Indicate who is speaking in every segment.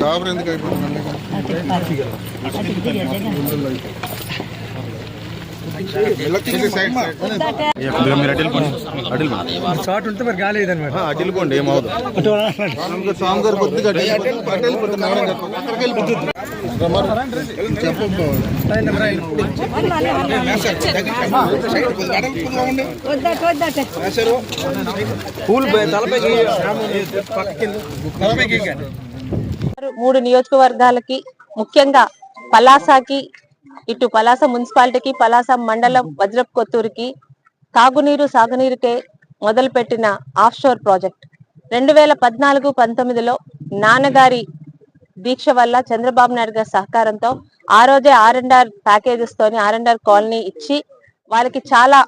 Speaker 1: డాబర్ ఎందుకు అయిపోతుంది
Speaker 2: మీరు
Speaker 3: షార్ట్ ఉంటే మరి గాలి
Speaker 2: అటు ఏమవుదు
Speaker 1: స్వామి గారు కొద్దిగా
Speaker 3: తలపైకి
Speaker 4: మూడు నియోజకవర్గాలకి ముఖ్యంగా పలాసాకి ఇటు పలాస మున్సిపాలిటీకి పలాస మండలం వజ్రప్ కొత్తూరుకి తాగునీరు సాగునీరుకే మొదలుపెట్టిన ఆఫ్ షోర్ ప్రాజెక్ట్. రెండు వేల పద్నాలుగు పంతొమ్మిదిలో నాన్నగారి దీక్ష వల్ల చంద్రబాబు నాయుడు గారి సహకారంతో ఆ రోజే ఆర్ అండ్ ఆర్ ప్యాకేజెస్ తోని ఆర్ అండ్ ఆర్ కాలనీ ఇచ్చి వాళ్ళకి చాలా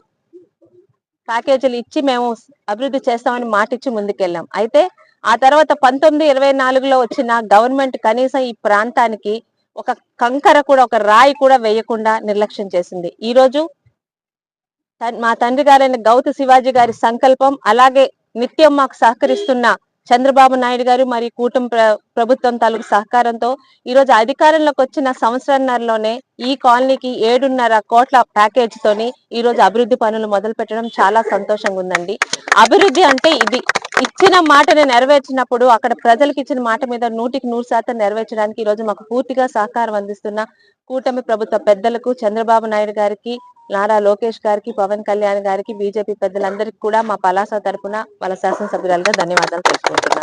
Speaker 4: ప్యాకేజీలు ఇచ్చి మేము అభివృద్ధి చేస్తామని మాట ఇచ్చి ముందుకెళ్ళాం. అయితే ఆ తర్వాత పంతొమ్మిది ఇరవై నాలుగులో వచ్చిన గవర్నమెంట్ కనీసం ఈ ప్రాంతానికి ఒక కంకర కూడా ఒక రాయి కూడా వేయకుండా నిర్లక్ష్యం చేసింది. ఈ రోజు మా తండ్రి గారైన గౌత శివాజీ గారి సంకల్పం అలాగే నిత్యం మాకు సహకరిస్తున్న చంద్రబాబు నాయుడు గారు మరియు కూటమి ప్ర- ప్రభుత్వం తాలూకు సహకారంతో ఈ రోజు అధికారంలోకి వచ్చిన సంవత్సరంన్నరలోనే ఈ కాలనీకి ఏడున్నర కోట్ల ప్యాకేజ్ తోని ఈ రోజు అభివృద్ధి పనులు మొదలు పెట్టడం చాలా సంతోషంగా ఉందండి అభివృద్ధి అంటే ఇది. ఇచ్చిన మాటని నెరవేర్చినప్పుడు అక్కడ ప్రజలకు ఇచ్చిన మాట మీద నూటికి నూరు శాతం నెరవేర్చడానికి ఈ రోజు మాకు పూర్తిగా సహకారం అందిస్తున్న కూటమి ప్రభుత్వ పెద్దలకు చంద్రబాబు నాయుడు గారికి నారా లోకేష్ గారికి పవన్ కళ్యాణ్ గారికి బీజేపీ పెద్దలందరికీ కూడా మా పలాస తరపున వాళ్ళ శాసనసభ్యురాలుగా ధన్యవాదాలు తెలుసుకుంటున్నాను.